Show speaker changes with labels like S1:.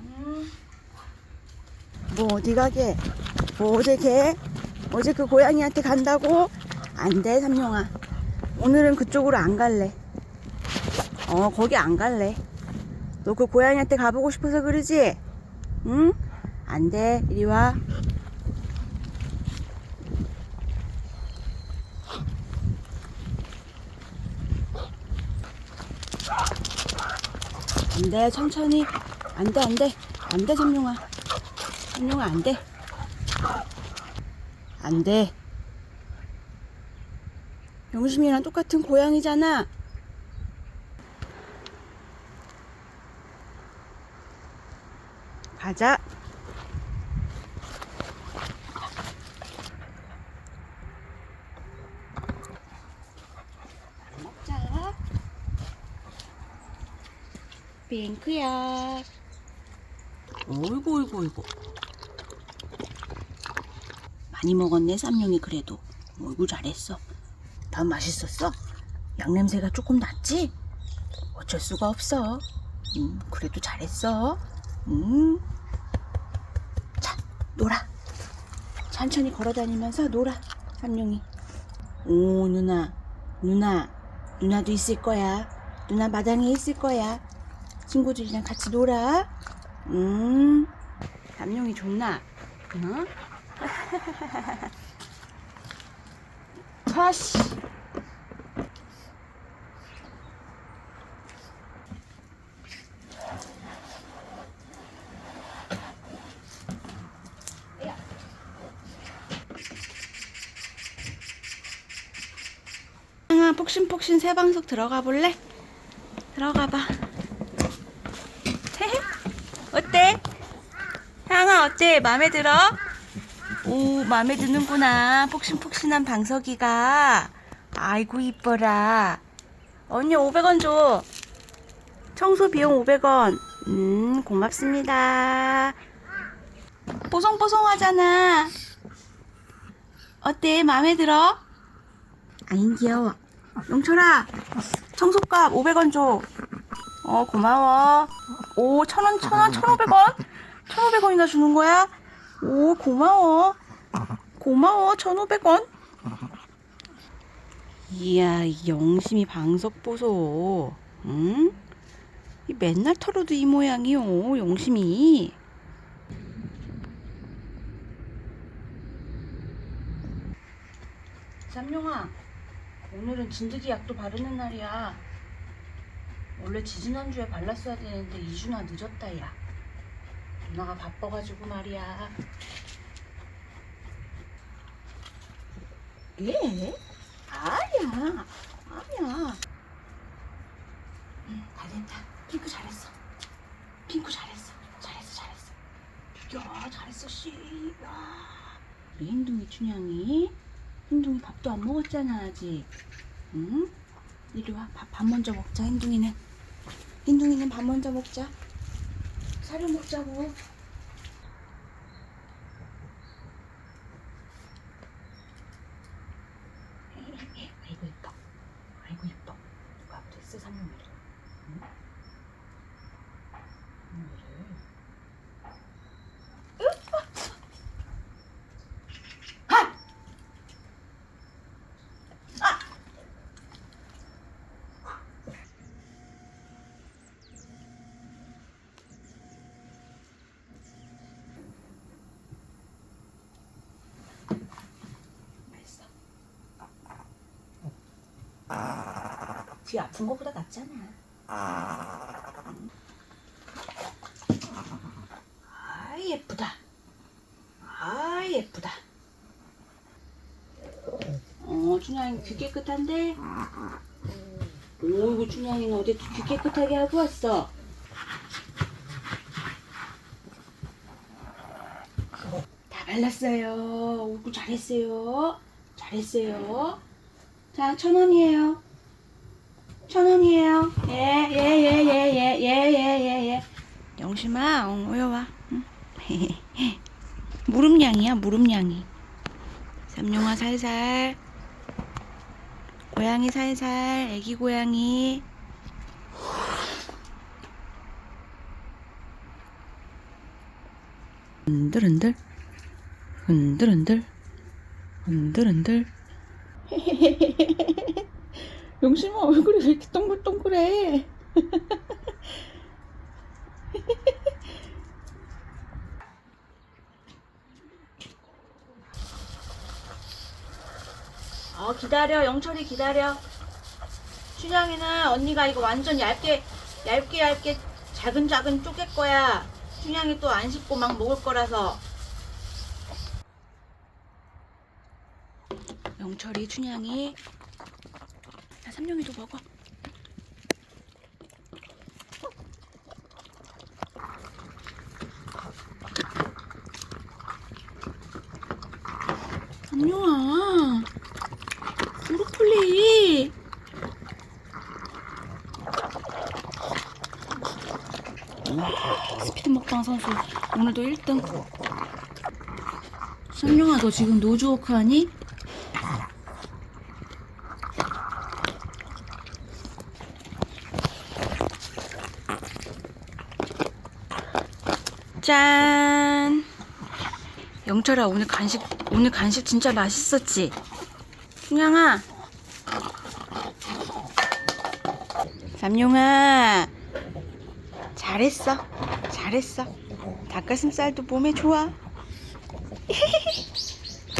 S1: 음. 뭐 어디 가게? 뭐 어제 걔? 어제 그 고양이한테 간다고? 안 돼 삼룡아 오늘은 그쪽으로 안 갈래 어 거기 안 갈래 너 그 고양이한테 가보고 싶어서 그러지? 응? 안 돼 이리 와 안 돼, 천천히. 안 돼, 안 돼. 안 돼, 삼룡아. 삼룡아, 안 돼. 안 돼. 영심이랑 똑같은 고양이잖아. 가자. 핑크야. 어이구, 어이구, 어이구. 많이 먹었네, 쌈용이 그래도. 어이구, 잘했어. 밥 맛있었어? 양냄새가 조금 났지? 어쩔 수가 없어. 음, 그래도 잘했어. 음. 자, 놀아. 천천히 걸어 다니면서 놀아, 삼룡이. 오, 누나. 누나. 누나도 있을 거야. 누나 마당에 있을 거야. 친구들이랑 같이 놀아. 음. 삼룡이 좋나? 응? 차씨. 아, 폭신폭신 새 방석 들어가 볼래? 들어가 봐. 어때? 향아 어때? 마음에 들어? 오 마음에 드는구나. 폭신폭신한 방석이가. 아이고 이뻐라. 언니 500원 줘. 청소 비용 500원. 음 고맙습니다. 뽀송뽀송하잖아. 어때? 마음에 들어? 아인 귀여워. 용철아, 청소값 500원 줘. 어, 고마워. 오, 천 원, 천 원, 천오백 원? 천오백 원이나 주는 거야? 오, 고마워. 고마워, 천오백 원. 이야, 이 영심이 방석 보소. 응? 이 맨날 털어도 이 모양이요, 영심이. 삼룡아, 오늘은 진드기 약도 바르는 날이야. 원래 지지난주에 발랐어야 되는데 2주나 늦었다, 야. 누나가 바빠가지고 말이야. 예? 아니야. 아니야. 응, 다 됐다. 핑크 잘했어. 핑크 잘했어. 잘했어, 잘했어. 야, 잘했어, 씨. 야. 우리 흰둥이 춘향이. 흰둥이 밥도 안 먹었잖아, 아직. 응? 이리 와. 밥, 밥 먼저 먹자, 흰둥이는. 흰둥이는 밥 먼저 먹자. 사료 먹자고 이뻐. 아이고 이뻐. 누가 됐어 삼룡이를. 응? 삼룡이를. 아! 맛있어. 뒤 아픈 거보다 낫잖아. 음. 아 예쁘다. 아 예쁘다. 어 춘향이 귀 깨끗한데? 오이고 춘향이는 어제 귀 깨끗하게 하고 왔어. 다 발랐어요. 오이고 잘했어요. 잘했어요. 자, 천 원이에요. 천 원이에요. 예, 예, 예, 예, 예, 예, 예, 예, 예. 영심아, 어, 모여와. 응? 무릎냥이야, 무릎냥이. 삼룡아 살살. 고양이 살살. 애기 고양이. 흔들흔들. 흔들흔들. 흔들흔들. 용심아 얼굴이 왜 이렇게 동글동글해? 어 기다려. 영철이 기다려. 춘향이는 언니가 이거 완전 얇게 얇게 얇게 작은 작은 쪼갤 거야. 춘향이 또 안 씹고 막 먹을 거라서. 영철이 춘향이 야 삼룡이도 먹어. 삼룡아 브로콜리. 스피드 먹방 선수 오늘도 1등. 삼룡아 너 지금 노즈워크 하니? 짠. 영철아 오늘 간식 오늘 간식 진짜 맛있었지? 춘향아. 삼룡아. 잘했어. 잘했어. 닭가슴살도 몸에 좋아